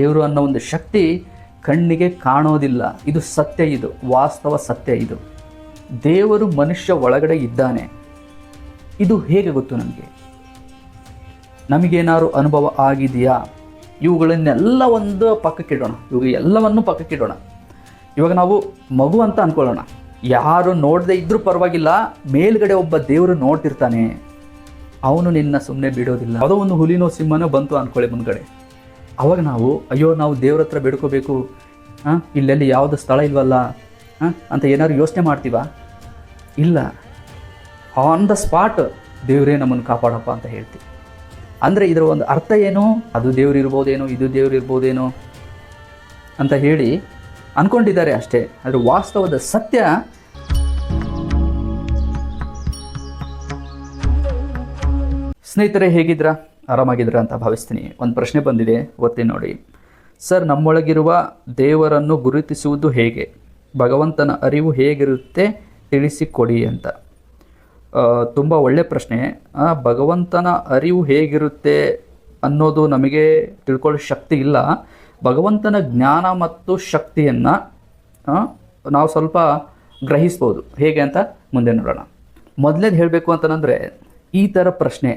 ದೇವರು ಅನ್ನೋ ಒಂದು ಶಕ್ತಿ ಕಣ್ಣಿಗೆ ಕಾಣೋದಿಲ್ಲ. ಇದು ಸತ್ಯ ಇದು, ವಾಸ್ತವ ಸತ್ಯ ಇದು. ದೇವರು ಮನುಷ್ಯ ಒಳಗಡೆ ಇದ್ದಾನೆ. ಇದು ಹೇಗೆ ಗೊತ್ತು ನನಗೆ ನಮಗೇನಾದ್ರು ಅನುಭವ ಆಗಿದೆಯಾ? ಇವುಗಳನ್ನೆಲ್ಲ ಒಂದು ಪಕ್ಕಕ್ಕಿಡೋಣ ಇವಾಗ ಎಲ್ಲವನ್ನು ಪಕ್ಕಕ್ಕಿಡೋಣ ಇವಾಗ ನಾವು ಮಗು ಅಂತ ಅನ್ಕೊಳ್ಳೋಣ. ಯಾರು ನೋಡದೆ ಇದ್ರೂ ಪರವಾಗಿಲ್ಲ, ಮೇಲ್ಗಡೆ ಒಬ್ಬ ದೇವರು ನೋಡ್ತಿರ್ತಾನೆ. ಅವನು ನಿನ್ನ ಸುಮ್ಮನೆ ಬಿಡೋದಿಲ್ಲ. ಯಾವುದೋ ಒಂದು ಹುಲಿನೋ ಸಿಂಹನೋ ಬಂತು ಅನ್ಕೊಳ್ಳಿ ಮುಂದ್ಗಡೆ. ಅವಾಗ ನಾವು, ಅಯ್ಯೋ, ನಾವು ದೇವ್ರ ಹತ್ರ ಬೇಡ್ಕೋಬೇಕು. ಹಾಂ ಇಲ್ಲೆಲ್ಲಿ ಯಾವುದು ಸ್ಥಳ ಇಲ್ವಲ್ಲ? ಅಂತ ಏನಾದ್ರು ಯೋಚನೆ ಮಾಡ್ತೀವ? ಇಲ್ಲ. ಆನ್ ದ ಸ್ಪಾಟ್ ದೇವರೇ ನಮ್ಮನ್ನು ಕಾಪಾಡಪ್ಪ ಅಂತ ಹೇಳ್ತೀವಿ. ಅಂದರೆ ಇದರ ಒಂದು ಅರ್ಥ ಏನು? ಅದು ದೇವ್ರು ಇರ್ಬೋದೇನೋ, ಇದು ದೇವ್ರು ಇರ್ಬೋದೇನೋ ಅಂತ ಹೇಳಿ ಅಂದ್ಕೊಂಡಿದ್ದಾರೆ ಅಷ್ಟೇ. ಆದರೆ ವಾಸ್ತವದ ಸತ್ಯ ಸ್ನೇಹಿತರೆ ಹೇಗಿದ್ರ ಆರಾಮಾಗಿದ್ರ ಅಂತ ಭಾವಿಸ್ತೀನಿ. ಒಂದು ಪ್ರಶ್ನೆ ಬಂದಿದೆ, ಓದ್ತೀನಿ ನೋಡಿ. ಸರ್, ನಮ್ಮೊಳಗಿರುವ ದೇವರನ್ನು ಗುರುತಿಸುವುದು ಹೇಗೆ? ಭಗವಂತನ ಅರಿವು ಹೇಗಿರುತ್ತೆ? ತಿಳಿಸಿಕೊಡಿ ಅಂತ. ತುಂಬ ಒಳ್ಳೆ ಪ್ರಶ್ನೆ. ಭಗವಂತನ ಅರಿವು ಹೇಗಿರುತ್ತೆ ಅನ್ನೋದು ನಮಗೆ ತಿಳ್ಕೊಳ್ಳೋ ಶಕ್ತಿ ಇಲ್ಲ. ಭಗವಂತನ ಜ್ಞಾನ ಮತ್ತು ಶಕ್ತಿಯನ್ನು ನಾವು ಸ್ವಲ್ಪ ಗ್ರಹಿಸ್ಬೋದು. ಹೇಗೆ ಅಂತ ಮುಂದೆ ನೋಡೋಣ. ಮೊದಲೇದು ಹೇಳಬೇಕು ಅಂತಂದರೆ, ಈ ಥರ ಪ್ರಶ್ನೆ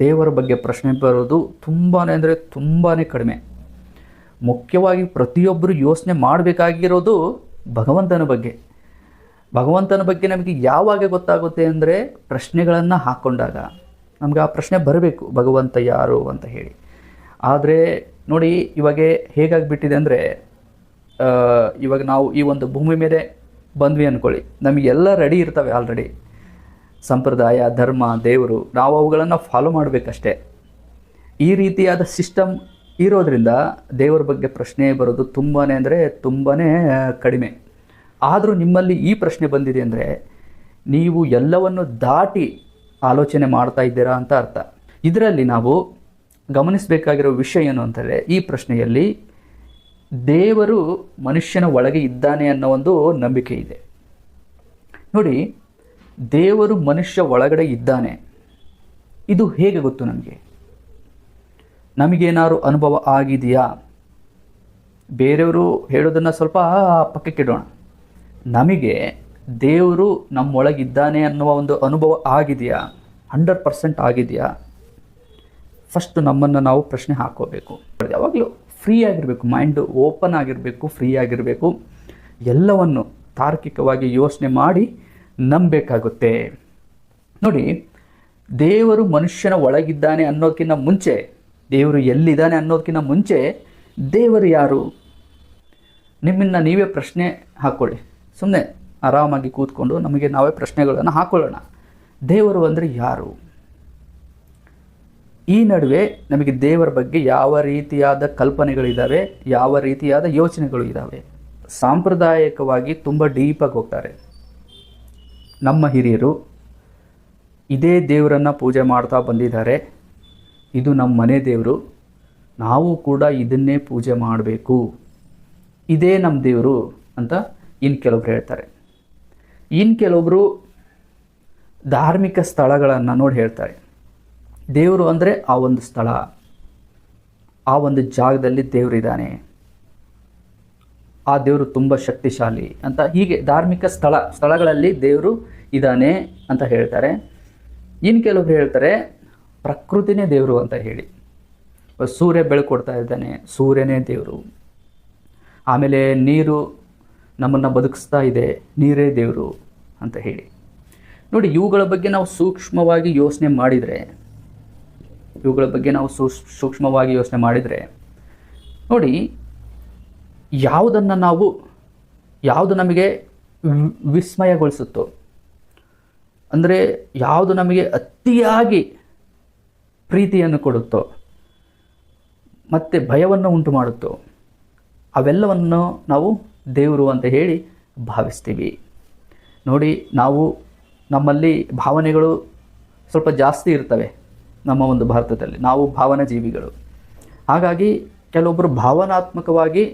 ದೇವರ ಬಗ್ಗೆ ಪ್ರಶ್ನೆ ಬರೋದು ತುಂಬಾ ಅಂದರೆ ತುಂಬಾ ಕಡಿಮೆ. ಮುಖ್ಯವಾಗಿ ಪ್ರತಿಯೊಬ್ಬರು ಯೋಚನೆ ಮಾಡಬೇಕಾಗಿರೋದು ಭಗವಂತನ ಬಗ್ಗೆ. ಭಗವಂತನ ಬಗ್ಗೆ ನಮಗೆ ಯಾವಾಗ ಗೊತ್ತಾಗುತ್ತೆ ಅಂದರೆ ಪ್ರಶ್ನೆಗಳನ್ನು ಹಾಕ್ಕೊಂಡಾಗ ನಮ್ಗೆ ಆ ಪ್ರಶ್ನೆ ಬರಬೇಕು, ಭಗವಂತ ಯಾರು ಅಂತ ಹೇಳಿ. ಆದರೆ ನೋಡಿ ಇವಾಗ ಹೇಗಾಗಿಬಿಟ್ಟಿದೆ ಅಂದರೆ ಇವಾಗ ನಾವು ಈ ಒಂದು ಭೂಮಿ ಮೇಲೆ ಬಂದ್ವಿ ಅಂದ್ಕೊಳ್ಳಿ ನಮಗೆಲ್ಲ ರೆಡಿ ಇರ್ತವೆ ಆಲ್ರೆಡಿ ಸಂಪ್ರದಾಯ, ಧರ್ಮ, ದೇವರು, ನಾವು ಅವುಗಳನ್ನು ಫಾಲೋ ಮಾಡಬೇಕಷ್ಟೇ. ಈ ರೀತಿಯಾದ ಸಿಸ್ಟಮ್ ಇರೋದರಿಂದ ದೇವರ ಬಗ್ಗೆ ಪ್ರಶ್ನೆ ಬರೋದು ತುಂಬಾ ಅಂದರೆ ತುಂಬಾ ಕಡಿಮೆ. ಆದರೂ ನಿಮ್ಮಲ್ಲಿ ಈ ಪ್ರಶ್ನೆ ಬಂದಿದೆ ಅಂದರೆ ನೀವು ಎಲ್ಲವನ್ನು ದಾಟಿ ಆಲೋಚನೆ ಮಾಡ್ತಾ ಇದ್ದೀರಾ ಅಂತ ಅರ್ಥ. ಇದರಲ್ಲಿ ನಾವು ಗಮನಿಸಬೇಕಾಗಿರೋ ವಿಷಯ ಏನು ಅಂತಂದರೆ ಈ ಪ್ರಶ್ನೆಯಲ್ಲಿ ದೇವರು ಮನುಷ್ಯನ ಒಳಗೆ ಇದ್ದಾನೆ ಅನ್ನೋ ಒಂದು ನಂಬಿಕೆ ಇದೆ. ನೋಡಿ ದೇವರು ಮನುಷ್ಯ ಒಳಗಡೆ ಇದ್ದಾನೆ. ಇದು ಹೇಗೆ ಗೊತ್ತು ನಮಗೆ? ನಮಗೇನಾದ್ರು ಅನುಭವ ಆಗಿದೆಯಾ? ಬೇರೆಯವರು ಹೇಳೋದನ್ನು ಸ್ವಲ್ಪ ಪಕ್ಕಕ್ಕಿಡೋಣ ನಮಗೆ ದೇವರು ನಮ್ಮೊಳಗಿದ್ದಾನೆ ಅನ್ನುವ ಒಂದು ಅನುಭವ ಆಗಿದೆಯಾ? ಹಂಡ್ರೆಡ್ ಪರ್ಸೆಂಟ್ ಆಗಿದೆಯಾ? ಫಸ್ಟ್ ನಮ್ಮನ್ನು ನಾವು ಪ್ರಶ್ನೆ ಹಾಕೋಬೇಕು. ಯಾವಾಗಲೂ ಫ್ರೀ ಆಗಿರಬೇಕು, ಮೈಂಡು ಓಪನ್ ಆಗಿರಬೇಕು, ಫ್ರೀ ಆಗಿರಬೇಕು. ಎಲ್ಲವನ್ನು ತಾರ್ಕಿಕವಾಗಿ ಯೋಚನೆ ಮಾಡಿ ನಂಬಬೇಕಾಗುತ್ತೆ. ನೋಡಿ, ದೇವರು ಮನುಷ್ಯನ ಒಳಗಿದ್ದಾನೆ ಅನ್ನೋದಕ್ಕಿಂತ ಮುಂಚೆ, ದೇವರು ಎಲ್ಲಿದ್ದಾನೆ ಅನ್ನೋದಕ್ಕಿಂತ ಮುಂಚೆ ದೇವರು ಯಾರು? ನಿಮ್ಮನ್ನು ನೀವೇ ಪ್ರಶ್ನೆ ಹಾಕ್ಕೊಳ್ಳಿ ಸುಮ್ಮನೆ ಆರಾಮಾಗಿ ಕೂತ್ಕೊಂಡು ನಮಗೆ ನಾವೇ ಪ್ರಶ್ನೆಗಳನ್ನು ಹಾಕ್ಕೊಳ್ಳೋಣ ದೇವರು ಅಂದರೆ ಯಾರು? ಈ ನಡುವೆ ನಮಗೆ ದೇವರ ಬಗ್ಗೆ ಯಾವ ರೀತಿಯಾದ ಕಲ್ಪನೆಗಳಿದ್ದಾವೆ ಯಾವ ರೀತಿಯಾದ ಯೋಚನೆಗಳು ಇದ್ದಾವೆ ಸಾಂಪ್ರದಾಯಿಕವಾಗಿ ತುಂಬ ಡೀಪಾಗಿ ಹೋಗ್ತಾರೆ. ನಮ್ಮ ಹಿರಿಯರು ಇದೇ ದೇವರನ್ನು ಪೂಜೆ ಮಾಡ್ತಾ ಬಂದಿದ್ದಾರೆ. ಇದು ನಮ್ಮ ಮನೆ ದೇವರು. ನಾವು ಕೂಡ ಇದನ್ನೇ ಪೂಜೆ ಮಾಡಬೇಕು. ಇದೇ ನಮ್ಮ ದೇವರು ಅಂತ ಇನ್ನು ಕೆಲವರು ಹೇಳ್ತಾರೆ. ಇನ್ನು ಕೆಲವೊಬ್ಬರು ಧಾರ್ಮಿಕ ಸ್ಥಳಗಳನ್ನು ನೋಡಿ ಹೇಳ್ತಾರೆ. ದೇವರು ಅಂದರೆ ಆ ಒಂದು ಸ್ಥಳ, ಆ ಒಂದು ಜಾಗದಲ್ಲಿ ದೇವರಿದ್ದಾನೆ. ಆ ದೇವರು ತುಂಬ ಶಕ್ತಿಶಾಲಿ ಅಂತ ಹೀಗೆ ಧಾರ್ಮಿಕ ಸ್ಥಳ, ಸ್ಥಳಗಳಲ್ಲಿ ದೇವರು ಇದ್ದಾನೆ ಅಂತ ಹೇಳ್ತಾರೆ. ಇನ್ನು ಕೆಲವರು ಹೇಳ್ತಾರೆ, ಪ್ರಕೃತಿನೇ ದೇವರು ಅಂತ ಹೇಳಿ. ಸೂರ್ಯ ಬೆಳಕೊಡ್ತಾ ಇದ್ದಾನೆ, ಸೂರ್ಯನೇ ದೇವರು. ಆಮೇಲೆ ನೀರು ನಮ್ಮನ್ನು ಬದುಕಿಸ್ತಾ ಇದೆ, ನೀರೇ ದೇವರು ಅಂತ ಹೇಳಿ. ನೋಡಿ, ಇವುಗಳ ಬಗ್ಗೆ ನಾವು ಸೂಕ್ಷ್ಮವಾಗಿ ಯೋಚನೆ ಮಾಡಿದರೆ, ಇವುಗಳ ಬಗ್ಗೆ ನಾವು ಸೂಕ್ಷ್ಮವಾಗಿ ಯೋಚನೆ ಮಾಡಿದರೆ, ನೋಡಿ ಯಾವುದನ್ನು ನಾವು, ಯಾವುದು ನಮಗೆ ವಿಸ್ಮಯಗೊಳಿಸುತ್ತೋ, ಅಂದರೆ ಯಾವುದು ನಮಗೆ ಅತಿಯಾಗಿ ಪ್ರೀತಿಯನ್ನು ಕೊಡುತ್ತೋ, ಮತ್ತು ಭಯವನ್ನು ಉಂಟು ಮಾಡುತ್ತೋ, ಅವೆಲ್ಲವನ್ನು ನಾವು ದೇವರು ಅಂತ ಹೇಳಿ ಭಾವಿಸ್ತೀವಿ. ನೋಡಿ, ನಾವು ನಮ್ಮಲ್ಲಿ ಭಾವನೆಗಳು ಸ್ವಲ್ಪ ಜಾಸ್ತಿ ಇರ್ತವೆ ನಮ್ಮ ಒಂದು ಭಾರತದಲ್ಲಿ. ನಾವು ಭಾವನಾ ಜೀವಿಗಳು ಹಾಗಾಗಿ ಕೆಲವೊಬ್ಬರು ಭಾವನಾತ್ಮಕವಾಗಿ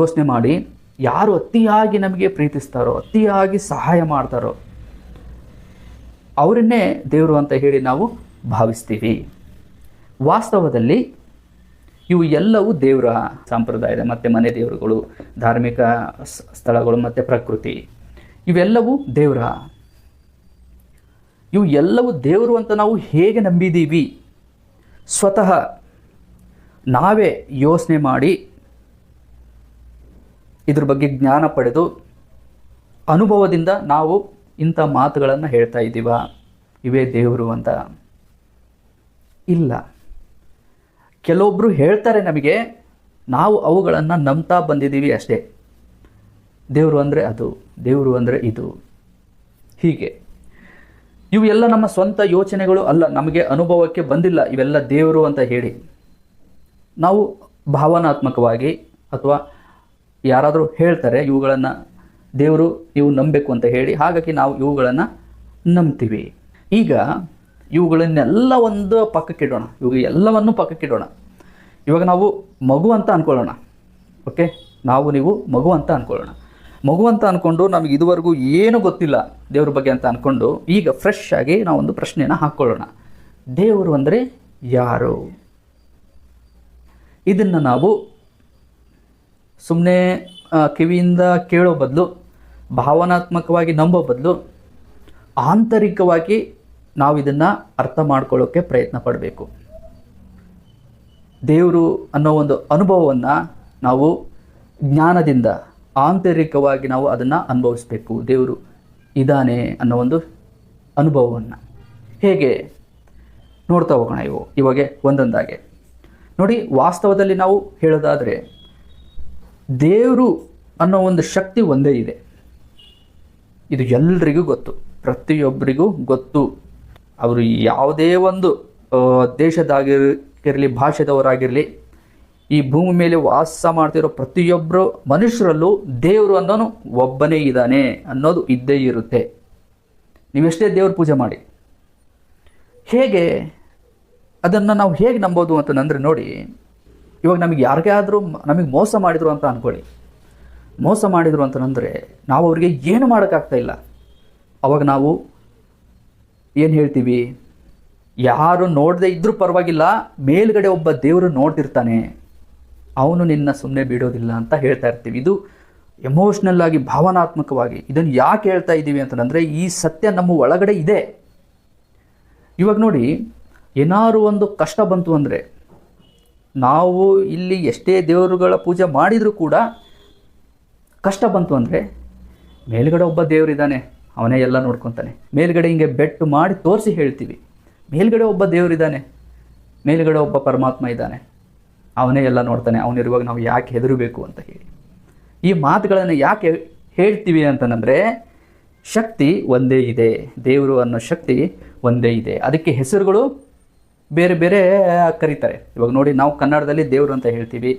ಯೋಚನೆ ಮಾಡಿ ಯಾರು ಅತಿಯಾಗಿ ನಮಗೆ ಪ್ರೀತಿಸ್ತಾರೋ, ಅತಿಯಾಗಿ ಸಹಾಯ ಮಾಡ್ತಾರೋ, ಅವರನ್ನೇ ದೇವರು ಅಂತ ಹೇಳಿ ನಾವು ಭಾವಿಸ್ತೀವಿ. ವಾಸ್ತವದಲ್ಲಿ ಇವು ಎಲ್ಲವೂ ದೇವರ ಸಂಪ್ರದಾಯದ ಮತ್ತು ಮನೆ ದೇವರುಗಳು, ಧಾರ್ಮಿಕ ಸ್ಥಳಗಳು ಮತ್ತು ಪ್ರಕೃತಿ, ಇವೆಲ್ಲವೂ ದೇವರ. ಇವು ಎಲ್ಲವೂ ದೇವರು ಅಂತ ನಾವು ಹೇಗೆ ನಂಬಿದ್ದೀವಿ ಸ್ವತಃ ನಾವೇ ಯೋಚನೆ ಮಾಡಿ ಇದ್ರ ಬಗ್ಗೆ ಜ್ಞಾನ ಪಡೆದು ಅನುಭವದಿಂದ ನಾವು ಇಂಥ ಮಾತುಗಳನ್ನು ಹೇಳ್ತಾ ಇದ್ದೀವ. ಇವೇ ದೇವರು ಅಂತ. ಇಲ್ಲ. ಕೆಲವೊಬ್ಬರು ಹೇಳ್ತಾರೆ ನಮಗೆ, ನಾವು ಅವುಗಳನ್ನು ನಂಬ್ತಾ ಬಂದಿದ್ದೀವಿ ಅಷ್ಟೇ. ದೇವರು ಅಂದರೆ ಅದು, ದೇವರು ಅಂದರೆ ಇದು. ಹೀಗೆ. ಇವೆಲ್ಲ ನಮ್ಮ ಸ್ವಂತ ಯೋಚನೆಗಳು ಅಲ್ಲ, ನಮಗೆ ಅನುಭವಕ್ಕೆ ಬಂದಿಲ್ಲ, ಇವೆಲ್ಲ ದೇವರು ಅಂತ ಹೇಳಿ. ನಾವು ಭಾವನಾತ್ಮಕವಾಗಿ ಅಥವಾ ಯಾರಾದರೂ ಹೇಳ್ತಾರೆ, ಇವುಗಳನ್ನು ದೇವರು ನೀವು ನಂಬಬೇಕು ಅಂತ ಹೇಳಿ, ಹಾಗಾಗಿ ನಾವು ಇವುಗಳನ್ನು ನಂಬ್ತೀವಿ. ಈಗ ಇವುಗಳನ್ನೆಲ್ಲ ಒಂದು ಪಕ್ಕಕ್ಕಿಡೋಣ ಇವು ಎಲ್ಲವನ್ನು ಪಕ್ಕಕ್ಕಿಡೋಣ ಇವಾಗ ನಾವು ಮಗು ಅಂತ ಅಂದ್ಕೊಳ್ಳೋಣ ಓಕೆ? ನಾವು ನೀವು ಮಗು ಅಂತ ಅಂದ್ಕೊಳ್ಳೋಣ ಮಗು ಅಂತ ಅಂದ್ಕೊಂಡು ನಮಗೆ ಇದುವರೆಗೂ ಏನೂ ಗೊತ್ತಿಲ್ಲ ದೇವ್ರ ಬಗ್ಗೆ ಅಂತ ಅಂದ್ಕೊಂಡು ಈಗ ಫ್ರೆಶ್ ಆಗಿ ನಾವೊಂದು ಪ್ರಶ್ನೆಯನ್ನು ಹಾಕ್ಕೊಳ್ಳೋಣ ದೇವರು ಅಂದರೆ ಯಾರು? ಇದನ್ನು ನಾವು ಸುಮ್ಮನೆ ಕಿವಿಯಿಂದ ಕೇಳೋ ಬದಲು, ಭಾವನಾತ್ಮಕವಾಗಿ ನಂಬೋ ಬದಲು, ಆಂತರಿಕವಾಗಿ ನಾವು ಇದನ್ನು ಅರ್ಥ ಮಾಡ್ಕೊಳ್ಳೋಕ್ಕೆ ಪ್ರಯತ್ನ ಪಡಬೇಕು. ದೇವರು ಅನ್ನೋ ಒಂದು ಅನುಭವವನ್ನು ನಾವು ಜ್ಞಾನದಿಂದ, ಆಂತರಿಕವಾಗಿ ನಾವು ಅದನ್ನು ಅನುಭವಿಸಬೇಕು. ದೇವರು ಇದ್ದಾನೆ ಅನ್ನೋ ಒಂದು ಅನುಭವವನ್ನು. ಹೇಗೆ? ನೋಡ್ತಾ ಹೋಗೋಣ ಇವು. ಇವಾಗೆ ಒಂದೊಂದಾಗೆ. ನೋಡಿ, ವಾಸ್ತವದಲ್ಲಿ ನಾವು ಹೇಳೋದಾದರೆ ದೇವರು ಅನ್ನೋ ಒಂದು ಶಕ್ತಿ ಒಂದೇ ಇದೆ. ಇದು ಎಲ್ರಿಗೂ ಗೊತ್ತು. ಪ್ರತಿಯೊಬ್ಬರಿಗೂ ಗೊತ್ತು. ಅವರು ಯಾವುದೇ ಒಂದು ದೇಶದಾಗಿರಲಿ, ಭಾಷೆದವರಾಗಿರಲಿ, ಈ ಭೂಮಿ ಮೇಲೆ ವಾಸ ಮಾಡ್ತಿರೋ ಪ್ರತಿಯೊಬ್ಬರು ಮನುಷ್ಯರಲ್ಲೂ ದೇವರು ಅನ್ನೋನು ಒಬ್ಬನೇ ಇದ್ದಾನೆ ಅನ್ನೋದು ಇದ್ದೇ ಇರುತ್ತೆ. ನೀವೆಷ್ಟೇ ದೇವ್ರ ಪೂಜೆ ಮಾಡಿ. ಹೇಗೆ ಅದನ್ನು ನಾವು ಹೇಗೆ ನಂಬೋದು ಅಂತಂದರೆ ನೋಡಿ ಇವಾಗ ನಮಗೆ ಯಾರಿಗೇ ಆದರೂ ನಮಗೆ ಮೋಸ ಮಾಡಿದರು ಅಂತ ಅಂದ್ಕೊಳ್ಳಿ ಮೋಸ ಮಾಡಿದರು ಅಂತಂದರೆ ನಾವು ಅವರಿಗೆ ಏನು ಮಾಡೋಕ್ಕಾಗ್ತಾ ಇಲ್ಲ. ಅವಾಗ ನಾವು ಏನು ಹೇಳ್ತೀವಿ? ಯಾರು ನೋಡದೆ ಇದ್ದರೂ ಪರವಾಗಿಲ್ಲ, ಮೇಲ್ಗಡೆ ಒಬ್ಬ ದೇವರು ನೋಡ್ತಿರ್ತಾನೆ. ಅವನು ನಿನ್ನ ಸುಮ್ಮನೆ ಬಿಡೋದಿಲ್ಲ ಅಂತ ಹೇಳ್ತಾ ಇರ್ತೀವಿ. ಇದು ಎಮೋಷ್ನಲ್ ಆಗಿ, ಭಾವನಾತ್ಮಕವಾಗಿ ಇದನ್ನು ಯಾಕೆ ಹೇಳ್ತಾ ಇದ್ದೀವಿ ಅಂತಂದರೆ ಈ ಸತ್ಯ ನಮ್ಮ ಒಳಗಡೆ ಇದೆ. ಇವಾಗ ನೋಡಿ, ಏನಾದ್ರು ಒಂದು ಕಷ್ಟ ಬಂತು ಅಂದರೆ ನಾವು ಇಲ್ಲಿ ಎಷ್ಟೇ ದೇವರುಗಳ ಪೂಜೆ ಮಾಡಿದರೂ ಕೂಡ ಕಷ್ಟ ಬಂತು ಅಂದರೆ ಮೇಲ್ಗಡೆ ಒಬ್ಬ ದೇವರಿದ್ದಾನೆ ಅವನೇ ಎಲ್ಲ ನೋಡ್ಕೊತಾನೆ. ಮೇಲ್ಗಡೆ ಹಿಂಗೆ ಬೆಟ್ಟು ಮಾಡಿ ತೋರಿಸಿ ಹೇಳ್ತೀವಿ. ಮೇಲ್ಗಡೆ ಒಬ್ಬ ದೇವರಿದ್ದಾನೆ ಮೇಲ್ಗಡೆ ಒಬ್ಬ ಪರಮಾತ್ಮ ಇದ್ದಾನೆ. ಅವನೇ ಎಲ್ಲ ನೋಡ್ತಾನೆ ಅವನಿರುವಾಗ ನಾವು ಯಾಕೆ ಹೆದರಬೇಕು ಅಂತ ಹೇಳಿ. ಈ ಮಾತುಗಳನ್ನು ಯಾಕೆ ಹೇಳ್ತೀವಿ ಅಂತಂದರೆ, ಶಕ್ತಿ ಒಂದೇ ಇದೆ. ದೇವರು ಅನ್ನೋ ಶಕ್ತಿ ಒಂದೇ ಇದೆ. ಅದಕ್ಕೆ ಹೆಸರುಗಳು ಬೇರೆ ಬೇರೆ ಕರೀತಾರೆ. ಇವಾಗ ನೋಡಿ, ನಾವು ಕನ್ನಡದಲ್ಲಿ ದೇವರು ಅಂತ ಹೇಳ್ತೀವಿ.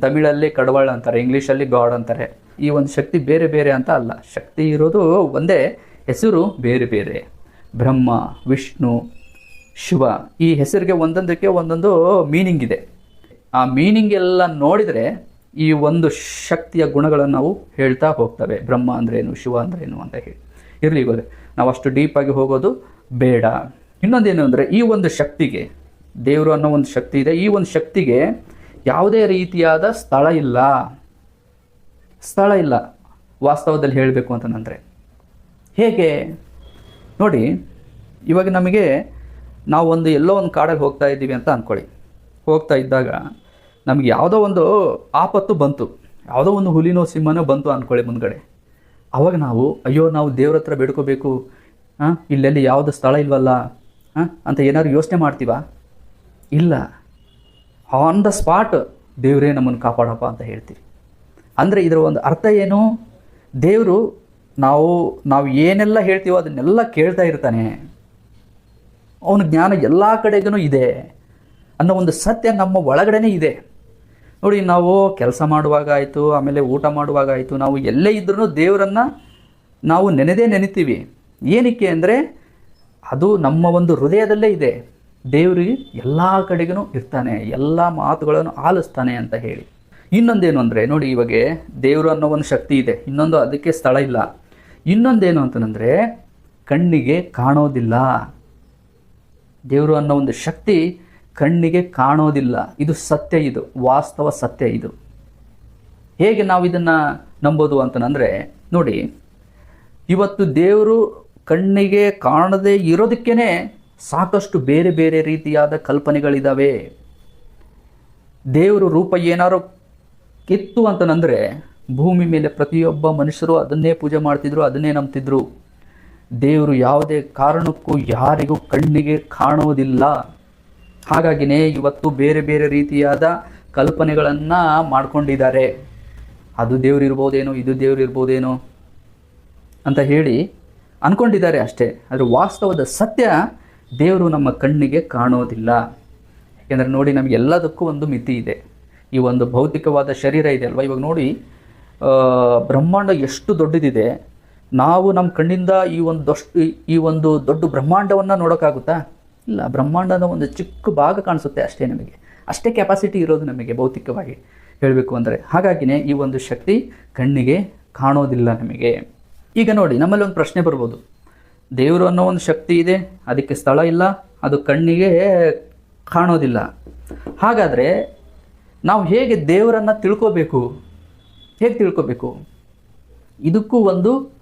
ತಮಿಳಲ್ಲಿ ಕಡವಾಳ ಅಂತಾರೆ, ಇಂಗ್ಲೀಷಲ್ಲಿ ಗಾಡ್ ಅಂತಾರೆ. ಈ ಒಂದು ಶಕ್ತಿ ಬೇರೆ ಬೇರೆ ಅಂತ ಅಲ್ಲ. ಶಕ್ತಿ ಇರೋದು ಒಂದೇ, ಹೆಸರು ಬೇರೆ ಬೇರೆ. ಬ್ರಹ್ಮ, ವಿಷ್ಣು, ಶಿವ. ಈ ಹೆಸರಿಗೆ ಒಂದೊಂದಕ್ಕೆ ಒಂದೊಂದು ಮೀನಿಂಗ್ ಇದೆ. ಆ ಮೀನಿಂಗ್ ಎಲ್ಲ ನೋಡಿದರೆ ಈ ಒಂದು ಶಕ್ತಿಯ ಗುಣಗಳನ್ನು ನಾವು ಹೇಳ್ತಾ ಹೋಗ್ತವೆ. ಬ್ರಹ್ಮ ಅಂದ್ರೇನು, ಶಿವ ಅಂದ್ರೇನು ಅಂತ ಹೇಳಿ. ಇರಲಿ ಇವಾಗ ನಾವು ಅಷ್ಟು ಡೀಪಾಗಿ ಹೋಗೋದು ಬೇಡ. ಇನ್ನೊಂದೇನು ಅಂದರೆ ಈ ಒಂದು ಶಕ್ತಿಗೆ, ದೇವರು ಅನ್ನೋ ಒಂದು ಶಕ್ತಿ ಇದೆ. ಈ ಒಂದು ಶಕ್ತಿಗೆ ಯಾವುದೇ ರೀತಿಯಾದ ಸ್ಥಳ ಇಲ್ಲ. ಸ್ಥಳ ಇಲ್ಲ. ವಾಸ್ತವದಲ್ಲಿ ಹೇಳಬೇಕು ಅಂತಂದರೆ ಹೇಗೆ? ನೋಡಿ, ಇವಾಗ ನಮಗೆ ನಾವು ಒಂದು ಎಲ್ಲೋ ಒಂದು ಕಾಡಲ್ಲಿ ಹೋಗ್ತಾ ಇದ್ದೀವಿ ಅಂತ ಅಂದ್ಕೊಳ್ಳಿ ಹೋಗ್ತಾ ಇದ್ದಾಗ ನಮಗೆ ಯಾವುದೋ ಒಂದು ಆಪತ್ತು ಬಂತು. ಯಾವುದೋ ಒಂದು ಹುಲಿನೋ ಸಿಂಹನೋ ಬಂತು ಅಂದ್ಕೊಳ್ಳಿ ಮುಂದ್ಗಡೆ. ಅವಾಗ ನಾವು, ಅಯ್ಯೋ, ನಾವು ದೇವ್ರ ಹತ್ರ ಬೇಡ್ಕೋಬೇಕು. ಹಾಂ ಇಲ್ಲೆಲ್ಲಿ ಯಾವುದು ಸ್ಥಳ ಇಲ್ವಲ್ಲ? ಅಂತ ಏನಾದ್ರು ಯೋಚನೆ ಮಾಡ್ತೀವಾ? ಇಲ್ಲ. ಆನ್ ದ ಸ್ಪಾಟ್ ದೇವರೇ ನಮ್ಮನ್ನು ಕಾಪಾಡಪ್ಪ ಅಂತ ಹೇಳ್ತೀವಿ. ಅಂದರೆ ಇದರ ಒಂದು ಅರ್ಥ ಏನು? ದೇವರು ನಾವು ನಾವು ಏನೆಲ್ಲ ಹೇಳ್ತೀವೋ ಅದನ್ನೆಲ್ಲ ಕೇಳ್ತಾ ಇರ್ತಾನೆ. ಅವನ ಜ್ಞಾನ ಎಲ್ಲ ಕಡೆಗೂ ಇದೆ. ಅನ್ನೋ ಒಂದು ಸತ್ಯ ನಮ್ಮ ಒಳಗಡೆನೇ ಇದೆ. ನೋಡಿ, ನಾವು ಕೆಲಸ ಮಾಡುವಾಗ ಆಯಿತು, ಆಮೇಲೆ ಊಟ ಮಾಡುವಾಗ ಆಯಿತು, ನಾವು ಎಲ್ಲೇ ಇದ್ರೂ ದೇವರನ್ನು ನಾವು ನೆನೆದೇ ನೆನಿತೀವಿ. ಏನಕ್ಕೆ ಅಂದರೆ ಅದು ನಮ್ಮ ಒಂದು ಹೃದಯದಲ್ಲೇ ಇದೆ. ದೇವರಿಗೆ ಎಲ್ಲ ಕಡೆಗೂ ಇರ್ತಾನೆ, ಎಲ್ಲ ಮಾತುಗಳನ್ನು ಆಲಿಸ್ತಾನೆ ಅಂತ ಹೇಳಿ. ಇನ್ನೊಂದೇನು ಅಂದರೆ, ನೋಡಿ ಇವಾಗ ದೇವರು ಅನ್ನೋ ಒಂದು ಶಕ್ತಿ ಇದೆ, ಇನ್ನೊಂದು ಅದಕ್ಕೆ ಸ್ಥಳ ಇಲ್ಲ. ಇನ್ನೊಂದೇನು ಅಂತಂದರೆ, ಕಣ್ಣಿಗೆ ಕಾಣೋದಿಲ್ಲ. ದೇವರು ಅನ್ನೋ ಒಂದು ಶಕ್ತಿ ಕಣ್ಣಿಗೆ ಕಾಣೋದಿಲ್ಲ. ಇದು ಸತ್ಯ ಇದು, ವಾಸ್ತವ ಸತ್ಯ ಇದು. ಹೇಗೆ ನಾವು ಇದನ್ನು ನಂಬೋದು ಅಂತಂದರೆ, ನೋಡಿ, ಇವತ್ತು ದೇವರು ಕಣ್ಣಿಗೆ ಕಾಣದೇ ಇರೋದಕ್ಕೇ ಸಾಕಷ್ಟು ಬೇರೆ ಬೇರೆ ರೀತಿಯಾದ ಕಲ್ಪನೆಗಳಿದ್ದಾವೆ ದೇವರು ರೂಪ ಏನಾರು ಕಿತ್ತು ಅಂತಂದರೆ ಭೂಮಿ ಮೇಲೆ ಪ್ರತಿಯೊಬ್ಬ ಮನುಷ್ಯರು ಅದನ್ನೇ ಪೂಜೆ ಮಾಡ್ತಿದ್ರು, ಅದನ್ನೇ ನಂಬ್ತಿದ್ರು. ದೇವರು ಯಾವುದೇ ಕಾರಣಕ್ಕೂ ಯಾರಿಗೂ ಕಣ್ಣಿಗೆ ಕಾಣುವುದಿಲ್ಲ. ಹಾಗಾಗಿನೇ ಇವತ್ತು ಬೇರೆ ಬೇರೆ ರೀತಿಯಾದ ಕಲ್ಪನೆಗಳನ್ನು ಮಾಡಿಕೊಂಡಿದ್ದಾರೆ. ಅದು ದೇವ್ರು ಇರ್ಬೋದೇನೋ, ಇದು ದೇವ್ರು ಇರ್ಬೋದೇನೋ ಅಂತ ಹೇಳಿ ಅಂದ್ಕೊಂಡಿದ್ದಾರೆ ಅಷ್ಟೇ. ಆದರೆ ವಾಸ್ತವದ ಸತ್ಯ ದೇವರು ನಮ್ಮ ಕಣ್ಣಿಗೆ ಕಾಣೋದಿಲ್ಲ. ಯಾಕೆಂದರೆ ನೋಡಿ, ನಮಗೆ ಎಲ್ಲದಕ್ಕೂ ಒಂದು ಮಿತಿ ಇದೆ. ಈ ಒಂದು ಭೌತಿಕವಾದ ಶರೀರ ಇದೆ ಅಲ್ವಾ ಇವಾಗ ನೋಡಿ ಬ್ರಹ್ಮಾಂಡ ಎಷ್ಟು ದೊಡ್ಡದಿದೆ. ನಾವು ನಮ್ಮ ಕಣ್ಣಿಂದ ಈ ಒಂದು ದೊಷ್ಟು, ಈ ಒಂದು ದೊಡ್ಡ ಬ್ರಹ್ಮಾಂಡವನ್ನು ನೋಡೋಕ್ಕಾಗುತ್ತಾ? ಇಲ್ಲ, ಬ್ರಹ್ಮಾಂಡದ ಒಂದು ಚಿಕ್ಕ ಭಾಗ ಕಾಣಿಸುತ್ತೆ ಅಷ್ಟೇ ನಮಗೆ. ಅಷ್ಟೇ ಕೆಪಾಸಿಟಿ ಇರೋದು ನಮಗೆ ಭೌತಿಕವಾಗಿ ಹೇಳಬೇಕು ಅಂದರೆ. ಹಾಗಾಗಿನೇ ಈ ಒಂದು ಶಕ್ತಿ ಕಣ್ಣಿಗೆ ಕಾಣೋದಿಲ್ಲ ನಮಗೆ. ಈಗ ನೋಡಿ, ನಮ್ಮಲ್ಲಿ ಒಂದು ಪ್ರಶ್ನೆ ಬರ್ಬೋದು. ದೇವರು ಅನ್ನೋ ಒಂದು ಶಕ್ತಿ ಇದೆ, ಅದಕ್ಕೆ ಸ್ಥಳ ಇಲ್ಲ, ಅದು ಕಣ್ಣಿಗೆ ಕಾಣೋದಿಲ್ಲ. ಹಾಗಾದರೆ ನಾವು ಹೇಗೆ ದೇವರನ್ನು ತಿಳ್ಕೋಬೇಕು? ಹೇಗೆ ತಿಳ್ಕೋಬೇಕು? ಇದಕ್ಕೂ ಒಂದು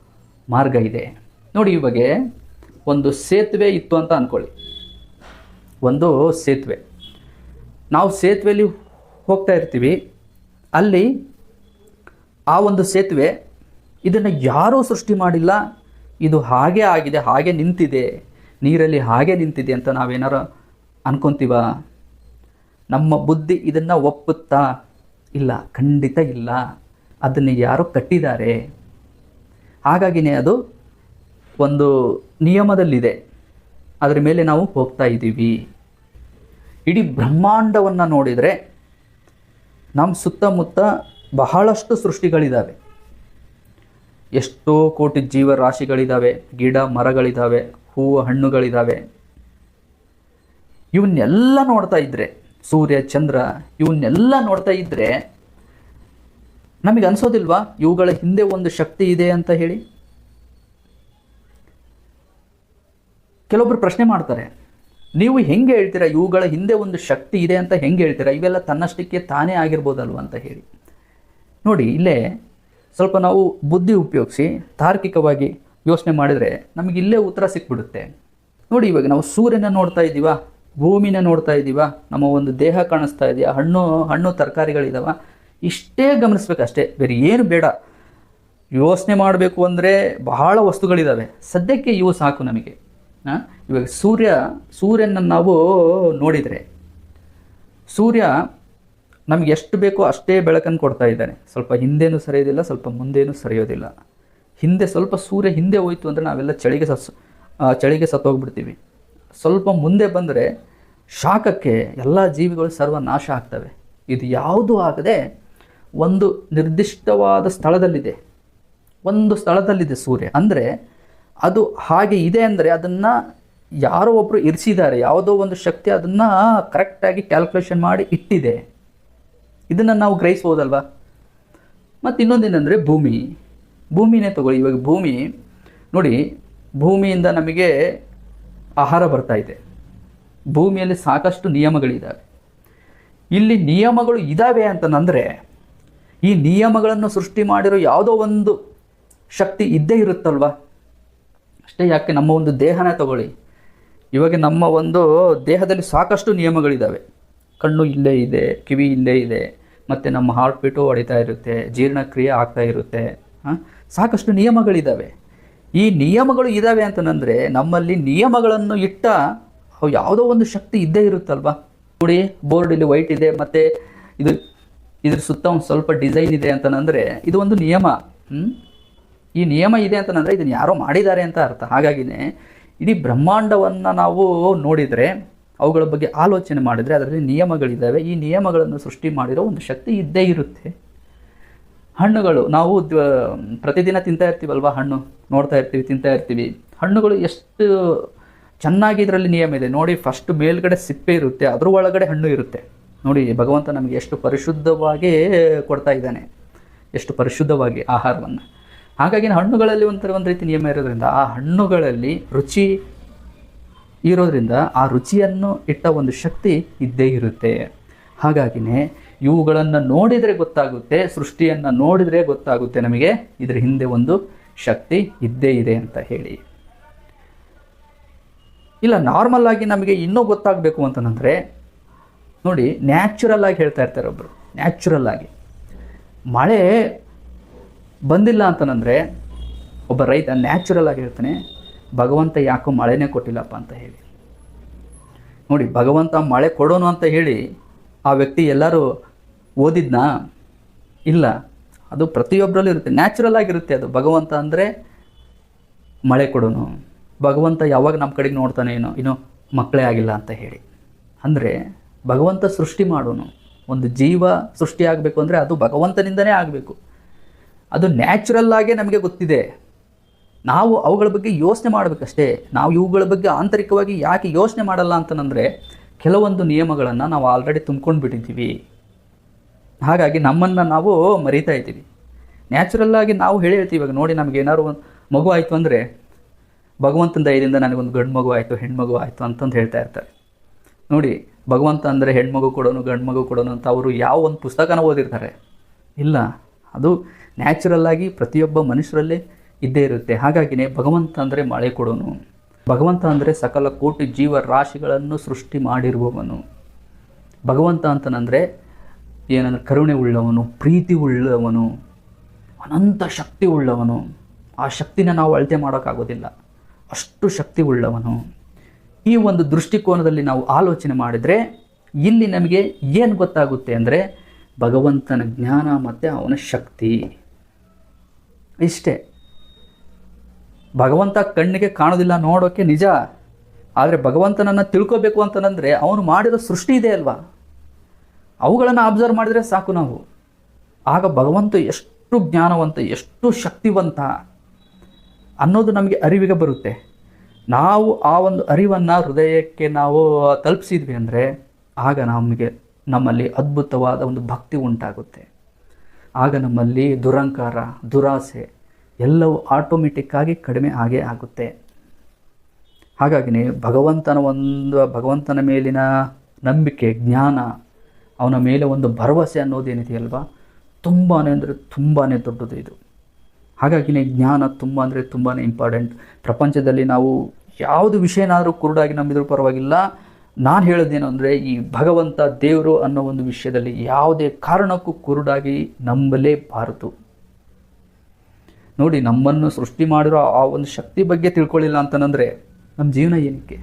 ಮಾರ್ಗ ಇದೆ. ನೋಡಿ, ಈ ಬಗ್ಗೆ ಒಂದು ಸೇತುವೆ ಇತ್ತು ಅಂತ ಅಂದ್ಕೊಳ್ಳಿ ಒಂದು ಸೇತುವೆ. ನಾವು ಸೇತುವೆಯಲ್ಲಿ ಹೋಗ್ತಾ ಇರ್ತೀವಿ. ಅಲ್ಲಿ ಆ ಒಂದು ಸೇತುವೆ ಇದನ್ನು ಯಾರೂ ಸೃಷ್ಟಿ ಮಾಡಿಲ್ಲ. ಇದು ಹಾಗೆ ಆಗಿದೆ, ಹಾಗೆ ನಿಂತಿದೆ. ನೀರಲ್ಲಿ ಹಾಗೆ ನಿಂತಿದೆ ಅಂತ ನಾವೇನಾರ ಅನ್ಕೊಂತೀವ? ನಮ್ಮ ಬುದ್ಧಿ ಇದನ್ನು ಒಪ್ಪುತ್ತಾ? ಇಲ್ಲ, ಖಂಡಿತ ಇಲ್ಲ. ಅದನ್ನು ಯಾರೋ ಕಟ್ಟಿದ್ದಾರೆ. ಹಾಗಾಗಿನೇ ಅದು ಒಂದು ನಿಯಮದಲ್ಲಿದೆ. ಅದರ ಮೇಲೆ ನಾವು ಹೋಗ್ತಾ ಇದ್ದೀವಿ. ಇಡೀ ಬ್ರಹ್ಮಾಂಡವನ್ನು ನೋಡಿದರೆ ನಮ್ಮ ಸುತ್ತಮುತ್ತ ಬಹಳಷ್ಟು ಸೃಷ್ಟಿಗಳಿದ್ದಾವೆ ಎಷ್ಟೋ ಕೋಟಿ ಜೀವರಾಶಿಗಳಿದ್ದಾವೆ ಗಿಡ ಮರಗಳಿದ್ದಾವೆ ಹೂವು ಹಣ್ಣುಗಳಿದ್ದಾವೆ ಇವನ್ನೆಲ್ಲ ನೋಡ್ತಾ ಇದ್ದರೆ ಸೂರ್ಯ, ಚಂದ್ರ, ಇವನ್ನೆಲ್ಲ ನೋಡ್ತಾ ಇದ್ದರೆ ನಮಗೆ ಅನ್ಸೋದಿಲ್ವಾ, ಇವುಗಳ ಹಿಂದೆ ಒಂದು ಶಕ್ತಿ ಇದೆ ಅಂತ ಹೇಳಿ? ಕೆಲವೊಬ್ರು ಪ್ರಶ್ನೆ ಮಾಡ್ತಾರೆ, ನೀವು ಹೆಂಗೆ ಹೇಳ್ತೀರಾ, ಇವುಗಳ ಹಿಂದೆ ಒಂದು ಶಕ್ತಿ ಇದೆ ಅಂತ ಹೆಂಗೆ ಹೇಳ್ತೀರಾ, ಇವೆಲ್ಲ ತನ್ನಷ್ಟಕ್ಕೆ ತಾನೇ ಆಗಿರ್ಬೋದಲ್ವ ಅಂತ ಹೇಳಿ. ನೋಡಿ, ಇಲ್ಲೇ ಸ್ವಲ್ಪ ನಾವು ಬುದ್ಧಿ ಉಪಯೋಗಿಸಿ ತಾರ್ಕಿಕವಾಗಿ ಯೋಚನೆ ಮಾಡಿದರೆ ನಮಗೆ ಇಲ್ಲೇ ಉತ್ತರ ಸಿಕ್ಬಿಡುತ್ತೆ. ನೋಡಿ ಇವಾಗ ನಾವು ಸೂರ್ಯನ ನೋಡ್ತಾ ಇದ್ದೀವ, ಭೂಮಿನ ನೋಡ್ತಾ ಇದ್ದೀವ, ನಮ್ಮ ಒಂದು ದೇಹ ಕಾಣಿಸ್ತಾ ಇದೆಯಾ, ಹಣ್ಣು ಹಣ್ಣು ತರಕಾರಿಗಳಿದಾವ, ಇಷ್ಟೇ ಗಮನಿಸ್ಬೇಕಷ್ಟೇ, ಬೇರೆ ಏನು ಬೇಡ. ಯೋಚನೆ ಮಾಡಬೇಕು ಅಂದರೆ ಬಹಳ ವಸ್ತುಗಳಿದ್ದಾವೆ ಸದ್ಯಕ್ಕೆ ಇವು ಸಾಕು ನಮಗೆ. ಹಾಂ ಇವಾಗ ಸೂರ್ಯ ಸೂರ್ಯನ ನಾವು ನೋಡಿದರೆ, ಸೂರ್ಯ ನಮ್ಗೆ ಎಷ್ಟು ಬೇಕೋ ಅಷ್ಟೇ ಬೆಳಕನ್ನು ಕೊಡ್ತಾ ಇದ್ದಾನೆ. ಸ್ವಲ್ಪ ಹಿಂದೇನು ಸರಿಯೋದಿಲ್ಲ, ಸ್ವಲ್ಪ ಮುಂದೇನೂ ಸರಿಯೋದಿಲ್ಲ. ಹಿಂದೆ ಸ್ವಲ್ಪ ಸೂರ್ಯ ಹಿಂದೆ ಹೋಯಿತು ಅಂದರೆ ನಾವೆಲ್ಲ ಚಳಿಗೆ ಸಸ್ ಚಳಿಗೆ ಸತ್ತೋಗ್ಬಿಡ್ತೀವಿ. ಸ್ವಲ್ಪ ಮುಂದೆ ಬಂದರೆ ಶಾಖಕ್ಕೆ ಎಲ್ಲ ಜೀವಿಗಳು ಸರ್ವನಾಶ ಆಗ್ತವೆ. ಇದು ಯಾವುದೂ ಆಗದೆ ಒಂದು ನಿರ್ದಿಷ್ಟವಾದ ಸ್ಥಳದಲ್ಲಿದೆ. ಒಂದು ಸ್ಥಳದಲ್ಲಿದೆ ಸೂರ್ಯ. ಅಂದರೆ ಅದು ಹಾಗೆ ಇದೆ ಅಂದರೆ ಅದನ್ನು ಯಾರೋ ಒಬ್ಬರು ಇರಿಸಿದ್ದಾರೆ. ಯಾವುದೋ ಒಂದು ಶಕ್ತಿ ಅದನ್ನು ಕರೆಕ್ಟಾಗಿ ಕ್ಯಾಲ್ಕುಲೇಷನ್ ಮಾಡಿ ಇಟ್ಟಿದೆ. ಇದನ್ನು ನಾವು ಗ್ರಹಿಸ್ಬೋದಲ್ವಾ ಮತ್ತು ಇನ್ನೊಂದೇನೆಂದರೆ ಭೂಮಿ. ಭೂಮಿನೇ ತಗೊಳ್ಳಿ. ಇವಾಗ ಭೂಮಿ, ನೋಡಿ, ಭೂಮಿಯಿಂದ ನಮಗೆ ಆಹಾರ ಬರ್ತಾ ಇದೆ. ಭೂಮಿಯಲ್ಲಿ ಸಾಕಷ್ಟು ನಿಯಮಗಳಿದ್ದಾವೆ ಇಲ್ಲಿ ನಿಯಮಗಳು ಇದ್ದಾವೆ ಅಂತಂದರೆ, ಈ ನಿಯಮಗಳನ್ನು ಸೃಷ್ಟಿ ಮಾಡಿರೋ ಯಾವುದೋ ಒಂದು ಶಕ್ತಿ ಇದ್ದೇ ಇರುತ್ತಲ್ವಾ? ಅಷ್ಟೇ ಯಾಕೆ ನಮ್ಮ ಒಂದು ದೇಹನ ತಗೊಳ್ಳಿ. ಇವಾಗ ನಮ್ಮ ಒಂದು ದೇಹದಲ್ಲಿ ಸಾಕಷ್ಟು ನಿಯಮಗಳಿದ್ದಾವೆ ಕಣ್ಣು ಇಲ್ಲೇ ಇದೆ, ಕಿವಿ ಇಲ್ಲೇ ಇದೆ ಮತ್ತು ನಮ್ಮ ಹಾರ್ಟ್ ಬೀಟು ಹೊಡಿತಾ ಇರುತ್ತೆ, ಜೀರ್ಣಕ್ರಿಯೆ ಆಗ್ತಾ ಇರುತ್ತೆ, ಹಾಂ? ಸಾಕಷ್ಟು ನಿಯಮಗಳಿದ್ದಾವೆ ಈ ನಿಯಮಗಳು ಇದ್ದಾವೆ ಅಂತಂದರೆ ನಮ್ಮಲ್ಲಿ ನಿಯಮಗಳನ್ನು ಇಟ್ಟ ಯಾವುದೋ ಒಂದು ಶಕ್ತಿ ಇದ್ದೇ ಇರುತ್ತಲ್ವಾ? ನೋಡಿ ಬೋರ್ಡ್ ಇಲ್ಲಿ ವೈಟ್ ಇದೆ, ಮತ್ತು ಇದು ಇದ್ರ ಸುತ್ತ ಒಂದು ಸ್ವಲ್ಪ ಡಿಸೈನ್ ಇದೆ ಅಂತಂದರೆ ಇದು ಒಂದು ನಿಯಮ ಈ ನಿಯಮ ಇದೆ ಅಂತಂದರೆ ಇದನ್ನು ಯಾರೋ ಮಾಡಿದ್ದಾರೆ ಅಂತ ಅರ್ಥ. ಹಾಗಾಗಿನೇ ಇಡೀ ಬ್ರಹ್ಮಾಂಡವನ್ನು ನಾವು ನೋಡಿದರೆ ಅವುಗಳ ಬಗ್ಗೆ ಆಲೋಚನೆ ಮಾಡಿದರೆ ಅದರಲ್ಲಿ ನಿಯಮಗಳಿದ್ದಾವೆ. ಈ ನಿಯಮಗಳನ್ನು ಸೃಷ್ಟಿ ಮಾಡಿರೋ ಒಂದು ಶಕ್ತಿ ಇದ್ದೇ ಇರುತ್ತೆ. ಹಣ್ಣುಗಳು, ನಾವು ಪ್ರತಿದಿನ ತಿಂತಾ ಇರ್ತೀವಲ್ವ ಹಣ್ಣು? ನೋಡ್ತಾ ಇರ್ತೀವಿ, ತಿಂತಾ ಇರ್ತೀವಿ. ಹಣ್ಣುಗಳು ಎಷ್ಟು ಚೆನ್ನಾಗಿ ಇದರಲ್ಲಿ ನಿಯಮ ಇದೆ. ನೋಡಿ ಫಸ್ಟ್ ಮೇಲ್ಗಡೆ ಸಿಪ್ಪೆ ಇರುತ್ತೆ, ಅದ್ರ ಒಳಗಡೆ ಹಣ್ಣು ಇರುತ್ತೆ. ನೋಡಿ, ಭಗವಂತ ನಮಗೆ ಎಷ್ಟು ಪರಿಶುದ್ಧವಾಗಿ ಕೊಡ್ತಾ ಇದ್ದಾನೆ. ಎಷ್ಟು ಪರಿಶುದ್ಧವಾಗಿ ಆಹಾರವನ್ನು. ಹಾಗಾಗಿ ಹಣ್ಣುಗಳಲ್ಲಿ ಒಂಥರ ಒಂದು ರೀತಿ ನಿಯಮ ಇರೋದ್ರಿಂದ ಆ ಹಣ್ಣುಗಳಲ್ಲಿ ರುಚಿ ಇರೋದ್ರಿಂದ ಆ ರುಚಿಯನ್ನು ಇಟ್ಟ ಒಂದು ಶಕ್ತಿ ಇದ್ದೇ ಇರುತ್ತೆ. ಹಾಗಾಗಿನೇ ಇವುಗಳನ್ನು ನೋಡಿದರೆ ಗೊತ್ತಾಗುತ್ತೆ, ಸೃಷ್ಟಿಯನ್ನು ನೋಡಿದರೆ ಗೊತ್ತಾಗುತ್ತೆ ನಮಗೆ. ಇದರ ಹಿಂದೆ ಒಂದು ಶಕ್ತಿ ಇದ್ದೇ ಇದೆ ಅಂತ ಹೇಳಿ. ಇಲ್ಲ ನಾರ್ಮಲ್ ಆಗಿ ನಮಗೆ ಇನ್ನೂ ಗೊತ್ತಾಗಬೇಕು ಅಂತಂದರೆ, ನೋಡಿ ನ್ಯಾಚುರಲ್ ಆಗಿ ಹೇಳ್ತಾ ಇರ್ತಾರೆ ಒಬ್ಬರು ನ್ಯಾಚುರಲ್ ಆಗಿ. ಮಳೆ ಬಂದಿಲ್ಲ ಅಂತಂದರೆ, ಒಬ್ಬ ರೈತ ನ್ಯಾಚುರಲ್ ಆಗಿ ಹೇಳ್ತಾನೆ ಭಗವಂತ ಯಾಕೋ ಮಳೆನೇ ಕೊಟ್ಟಿಲ್ಲಪ್ಪ ಅಂತ ಹೇಳಿ. ನೋಡಿ, ಭಗವಂತ ಮಳೆ ಕೊಡೋನು ಅಂತ ಹೇಳಿ ಆ ವ್ಯಕ್ತಿ ಎಲ್ಲರೂ ಓದಿದ್ನಾ? ಇಲ್ಲ. ಅದು ಪ್ರತಿಯೊಬ್ಬರಲ್ಲೂ ಇರುತ್ತೆ. ನ್ಯಾಚುರಲ್ ಆಗಿರುತ್ತೆ ಅದು. ಭಗವಂತ ಅಂದರೆ ಮಳೆ ಕೊಡೋನು. ಭಗವಂತ ಯಾವಾಗ ನಮ್ಮ ಕಡೆಗೆ ನೋಡ್ತಾನೆ ಏನೋ, ಇನ್ನೂ ಮಕ್ಕಳೇ ಆಗಿಲ್ಲ ಅಂತ ಹೇಳಿ. ಅಂದರೆ ಭಗವಂತ ಸೃಷ್ಟಿ ಮಾಡೋನು. ಒಂದು ಜೀವ ಸೃಷ್ಟಿ ಆಗಬೇಕು ಅಂದರೆ ಅದು ಭಗವಂತನಿಂದನೇ ಆಗಬೇಕು. ಅದು ನ್ಯಾಚುರಲ್ಲಾಗೇ ನಮಗೆ ಗೊತ್ತಿದೆ. ನಾವು ಅವುಗಳ ಬಗ್ಗೆ ಯೋಚನೆ ಮಾಡಬೇಕಷ್ಟೇ. ನಾವು ಇವುಗಳ ಬಗ್ಗೆ ಆಂತರಿಕವಾಗಿ ಯಾಕೆ ಯೋಚನೆ ಮಾಡಲ್ಲ ಅಂತಂದರೆ ಕೆಲವೊಂದು ನಿಯಮಗಳನ್ನು ನಾವು ಆಲ್ರೆಡಿ ತುಂಬ್ಕೊಂಡು ಬಿಟ್ಟಿದ್ದೀವಿ. ಹಾಗಾಗಿ ನಮ್ಮನ್ನು ನಾವು ಮರಿತಾ ಇದ್ದೀವಿ. ನ್ಯಾಚುರಲ್ಲಾಗಿ ನಾವು ಹೇಳಿ ಹೇಳ್ತೀವಿ ಇವಾಗ, ನೋಡಿ ನಮಗೆ ಏನಾದ್ರು ಒಂದು ಮಗು ಆಯಿತು ಅಂದರೆ, ಭಗವಂತನ ದಯದಿಂದ ನನಗೊಂದು ಗಂಡು ಮಗು ಆಯಿತು ಹೆಣ್ಮಗು ಆಯಿತು ಅಂತಂದು ಹೇಳ್ತಾ ಇರ್ತಾರೆ. ನೋಡಿ, ಭಗವಂತ ಅಂದರೆ ಹೆಣ್ಮಗು ಕೊಡೋನು, ಗಂಡು ಮಗು ಕೊಡೋನು ಅಂತ ಅವರು ಯಾವ ಒಂದು ಪುಸ್ತಕನ ಓದಿರ್ತಾರೆ? ಇಲ್ಲ. ಅದು ನ್ಯಾಚುರಲ್ಲಾಗಿ ಪ್ರತಿಯೊಬ್ಬ ಮನುಷ್ಯರಲ್ಲೇ ಇದ್ದೇ ಇರುತ್ತೆ. ಹಾಗಾಗಿನೇ ಭಗವಂತ ಅಂದರೆ ಮಳೆ ಕೊಡೋನು. ಭಗವಂತ ಅಂದರೆ ಸಕಲ ಕೋಟಿ ಜೀವ ರಾಶಿಗಳನ್ನು ಸೃಷ್ಟಿ ಮಾಡಿರುವವನು. ಭಗವಂತ ಅಂತನಂದರೆ ಏನಂದ್ರೆ ಕರುಣೆ ಉಳ್ಳವನು, ಪ್ರೀತಿ ಉಳ್ಳವನು, ಅನಂತ ಶಕ್ತಿ ಉಳ್ಳವನು. ಆ ಶಕ್ತಿನ ನಾವು ಅಳತೆ ಮಾಡೋಕ್ಕಾಗೋದಿಲ್ಲ. ಅಷ್ಟು ಶಕ್ತಿ ಉಳ್ಳವನು. ಈ ಒಂದು ದೃಷ್ಟಿಕೋನದಲ್ಲಿ ನಾವು ಆಲೋಚನೆ ಮಾಡಿದರೆ ಇಲ್ಲಿ ನಮಗೆ ಏನು ಗೊತ್ತಾಗುತ್ತೆ ಅಂದರೆ ಭಗವಂತನ ಜ್ಞಾನ ಮತ್ತು ಅವನ ಶಕ್ತಿ. ಇಷ್ಟೇ. ಭಗವಂತ ಕಣ್ಣಿಗೆ ಕಾಣೋದಿಲ್ಲ ನೋಡೋಕ್ಕೆ ನಿಜ. ಆದರೆ ಭಗವಂತನನ್ನು ತಿಳ್ಕೋಬೇಕು ಅಂತಂದರೆ ಅವನು ಮಾಡಿರೋ ಸೃಷ್ಟಿ ಇದೆ ಅಲ್ವಾ? ಅವುಗಳನ್ನು ಅಬ್ಸರ್ವ್ ಮಾಡಿದರೆ ಸಾಕು ನಾವು. ಆಗ ಭಗವಂತ ಎಷ್ಟು ಜ್ಞಾನವಂತ, ಎಷ್ಟು ಶಕ್ತಿವಂತ ಅನ್ನೋದು ನಮಗೆ ಅರಿವಿಗೆ ಬರುತ್ತೆ. ನಾವು ಆ ಒಂದು ಅರಿವನ್ನು ಹೃದಯಕ್ಕೆ ನಾವು ತಲುಪಿಸಿದ್ವಿ ಅಂದರೆ ಆಗ ನಮಗೆ ನಮ್ಮಲ್ಲಿ ಅದ್ಭುತವಾದ ಒಂದು ಭಕ್ತಿ ಉಂಟಾಗುತ್ತೆ. ಆಗ ನಮ್ಮಲ್ಲಿ ದುರಂಕಾರ, ದುರಾಸೆ ಎಲ್ಲವೂ ಆಟೋಮೆಟಿಕ್ಕಾಗಿ ಕಡಿಮೆ ಆಗೇ ಆಗುತ್ತೆ. ಹಾಗಾಗಿನೇ ಭಗವಂತನ ಒಂದು, ಭಗವಂತನ ಮೇಲಿನ ನಂಬಿಕೆ, ಜ್ಞಾನ, ಅವನ ಮೇಲೆ ಒಂದು ಭರವಸೆ ಅನ್ನೋದೇನಿದೆಯಲ್ವಾ ತುಂಬಾ ಅಂದರೆ ತುಂಬಾ ದೊಡ್ಡದು ಇದು. ಹಾಗಾಗಿನೇ ಜ್ಞಾನ ತುಂಬ ಅಂದರೆ ತುಂಬಾ ಇಂಪಾರ್ಟೆಂಟ್ ಪ್ರಪಂಚದಲ್ಲಿ ನಾವು ಯಾವುದು ವಿಷಯನಾದರೂ ಕುರುಡಾಗಿ ನಂಬಿದರೂ ಪರವಾಗಿಲ್ಲ. ನಾನು ಹೇಳೋದೇನು ಅಂದರೆ ಈ ಭಗವಂತ ದೇವರು ಅನ್ನೋ ಒಂದು ವಿಷಯದಲ್ಲಿ ಯಾವುದೇ ಕಾರಣಕ್ಕೂ ಕುರುಡಾಗಿ ನಂಬಲೇಬಾರದು. ನೋಡಿ, ನಮ್ಮನ್ನು ಸೃಷ್ಟಿ ಮಾಡಿರೋ ಆ ಒಂದು ಶಕ್ತಿ ಬಗ್ಗೆ ತಿಳ್ಕೊಳ್ಳಿಲ್ಲ ಅಂತಂದರೆ ನಮ್ಮ ಜೀವನ ಏನಕ್ಕೆ?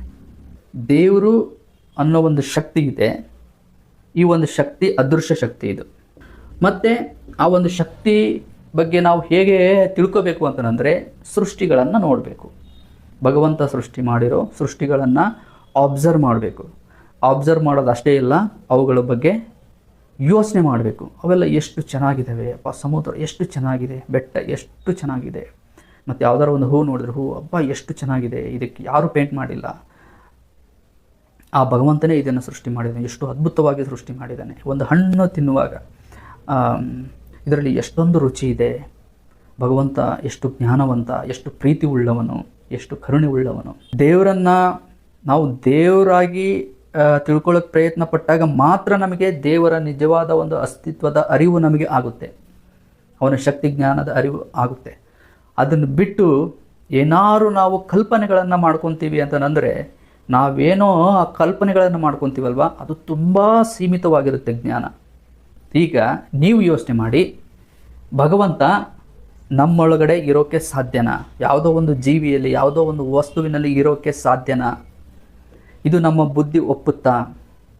ದೇವರು ಅನ್ನೋ ಒಂದು ಶಕ್ತಿ ಇದೆ. ಈ ಒಂದು ಶಕ್ತಿ ಅದೃಶ್ಯ ಶಕ್ತಿ ಇದು. ಮತ್ತು ಆ ಒಂದು ಶಕ್ತಿ ಬಗ್ಗೆ ನಾವು ಹೇಗೆ ತಿಳ್ಕೋಬೇಕು ಅಂತಂದರೆ ಸೃಷ್ಟಿಗಳನ್ನು ನೋಡಬೇಕು. ಭಗವಂತ ಸೃಷ್ಟಿ ಮಾಡಿರೋ ಸೃಷ್ಟಿಗಳನ್ನು ಆಬ್ಸರ್ವ್ ಮಾಡಬೇಕು. ಆಬ್ಸರ್ವ್ ಮಾಡೋದು ಅಷ್ಟೇ ಇಲ್ಲ, ಅವುಗಳ ಬಗ್ಗೆ ಯೋಚನೆ ಮಾಡಬೇಕು. ಅವೆಲ್ಲ ಎಷ್ಟು ಚೆನ್ನಾಗಿದ್ದಾವೆ ಅಪ್ಪ ಸಮುದ್ರ ಎಷ್ಟು ಚೆನ್ನಾಗಿದೆ, ಬೆಟ್ಟ ಎಷ್ಟು ಚೆನ್ನಾಗಿದೆ. ಮತ್ತು ಯಾವ್ದಾರು ಒಂದು ಹೂ ನೋಡಿದ್ರೆ, ಹೂ ಅಪ್ಪ ಎಷ್ಟು ಚೆನ್ನಾಗಿದೆ, ಇದಕ್ಕೆ ಯಾರೂ ಪೇಂಟ್ ಮಾಡಿಲ್ಲ. ಆ ಭಗವಂತನೇ ಇದನ್ನು ಸೃಷ್ಟಿ ಮಾಡಿದ್ದಾನೆ, ಎಷ್ಟು ಅದ್ಭುತವಾಗಿ ಸೃಷ್ಟಿ ಮಾಡಿದ್ದಾನೆ. ಒಂದು ಹಣ್ಣು ತಿನ್ನುವಾಗ ಇದರಲ್ಲಿ ಎಷ್ಟೊಂದು ರುಚಿ ಇದೆ. ಭಗವಂತ ಎಷ್ಟು ಜ್ಞಾನವಂತ, ಎಷ್ಟು ಪ್ರೀತಿ ಉಳ್ಳವನು, ಎಷ್ಟು ಕರುಣೆ ಉಳ್ಳವನು. ದೇವರನ್ನು ನಾವು ದೇವರಾಗಿ ತಿಳ್ಕೊಳ್ಳೋಕೆ ಪ್ರಯತ್ನ ಪಟ್ಟಾಗ ಮಾತ್ರ ನಮಗೆ ದೇವರ ನಿಜವಾದ ಒಂದು ಅಸ್ತಿತ್ವದ ಅರಿವು ನಮಗೆ ಆಗುತ್ತೆ. ಅವನ ಶಕ್ತಿ ಜ್ಞಾನದ ಅರಿವು ಆಗುತ್ತೆ. ಅದನ್ನು ಬಿಟ್ಟು ಏನಾರು ನಾವು ಕಲ್ಪನೆಗಳನ್ನು ಮಾಡ್ಕೊತೀವಿ ಅಂತಂದರೆ ನಾವೇನೋ ಆ ಕಲ್ಪನೆಗಳನ್ನು ಮಾಡ್ಕೊತೀವಲ್ವ? ಅದು ತುಂಬ ಸೀಮಿತವಾಗಿರುತ್ತೆ ಜ್ಞಾನ. ಈಗ ನೀವು ಯೋಚನೆ ಮಾಡಿ, ಭಗವಂತ ನಮ್ಮೊಳಗಡೆ ಇರೋಕ್ಕೆ ಸಾಧ್ಯನಾ? ಯಾವುದೋ ಒಂದು ಜೀವಿಯಲ್ಲಿ, ಯಾವುದೋ ಒಂದು ವಸ್ತುವಿನಲ್ಲಿ ಇರೋಕ್ಕೆ ಸಾಧ್ಯನಾ? ಇದು ನಮ್ಮ ಬುದ್ಧಿ ಒಪ್ಪುತ್ತಾ?